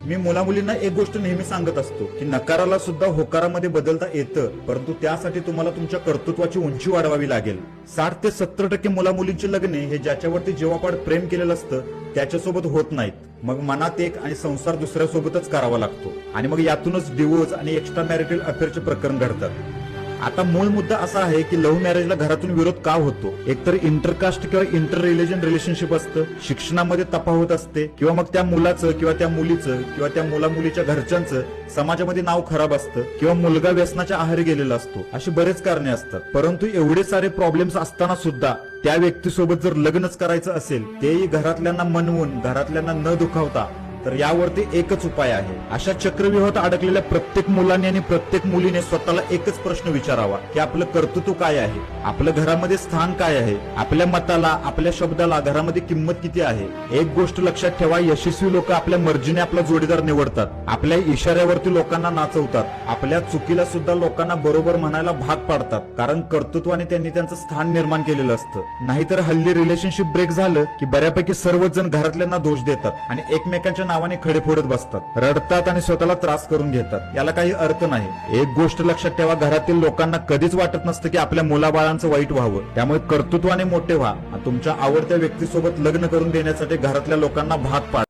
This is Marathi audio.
मी मुला मुलींना एक गोष्ट नेहमी सांगत असतो की नकाराला सुद्धा होकारामध्ये बदलता येतं परंतु त्यासाठी तुम्हाला तुमच्या कर्तृत्वाची उंची वाढवावी लागेल. साठ ते सत्तर टक्के मुला मुलींची लग्ने हे ज्याच्यावरती जेव्हापाड प्रेम केलेलं असतं त्याच्यासोबत होत नाहीत. मग मनात एक आणि संसार दुसऱ्यासोबतच करावा लागतो. आणि मग यातूनच डिवोर्स आणि एक्स्ट्रा मॅरिटल अफेअरचे प्रकरण घडतात. आता मूळ मुद्दा असा आहे की लव्ह मॅरेजला घरातून विरोध का होतो? एकतर इंटरकास्ट किंवा इंटर रिलिजन रिलेशनशिप असतं शिक्षणामध्ये तफावत असते किंवा मग त्या मुलाचं किंवा त्या मुलीचं किंवा त्या मुला मुलीच्या घरच्यांचं समाजामध्ये नाव खराब असतं किंवा मुलगा व्यसनाच्या आहारी गेलेला असतो अशी बरेच कारणे असतात. परंतु एवढे सारे प्रॉब्लेम्स असताना सुद्धा त्या व्यक्तीसोबत जर लग्नच करायचं असेल तेही घरातल्यांना मनवून घरातल्यांना न दुखावता तर यावरती एकच उपाय आहे. अशा चक्रव्यूहात अडकलेल्या प्रत्येक मुलाने आणि प्रत्येक मुलीने स्वतःला एकच प्रश्न विचारावा की आपलं कर्तृत्व काय आहे? आपलं घरामध्ये स्थान काय आहे? आपल्या मताला आपल्या शब्दाला घरामध्ये किंमत किती आहे? एक गोष्ट लक्षात ठेवा यशस्वी लोक आपल्या मर्जीने आपला जोडीदार निवडतात. आपल्या इशाऱ्यावरती लोकांना नाचवतात. आपल्या चुकीला सुद्धा लोकांना बरोबर म्हणायला भाग पाडतात. कारण कर्तृत्वाने त्यांनी त्यांचं स्थान निर्माण केलेलं असतं. नाहीतर हल्ली रिलेशनशिप ब्रेक झालं की बऱ्यापैकी सर्वच जण घरातल्यांना दोष देतात आणि एकमेकांच्या नावाने खडे फोडत बसतात. रडतात आणि स्वतःला त्रास करून घेतात. याला काही अर्थ नाही. एक गोष्ट लक्षात ठेवा घरातील लोकांना कधीच वाटत नसतं की आपल्या मुलाबाळांचं वाईट व्हावं. त्यामुळे कर्तृत्वाने मोठे व्हा. तुमच्या आवडत्या व्यक्तीसोबत लग्न करून देण्यासाठी घरातल्या लोकांना भाग पाडा.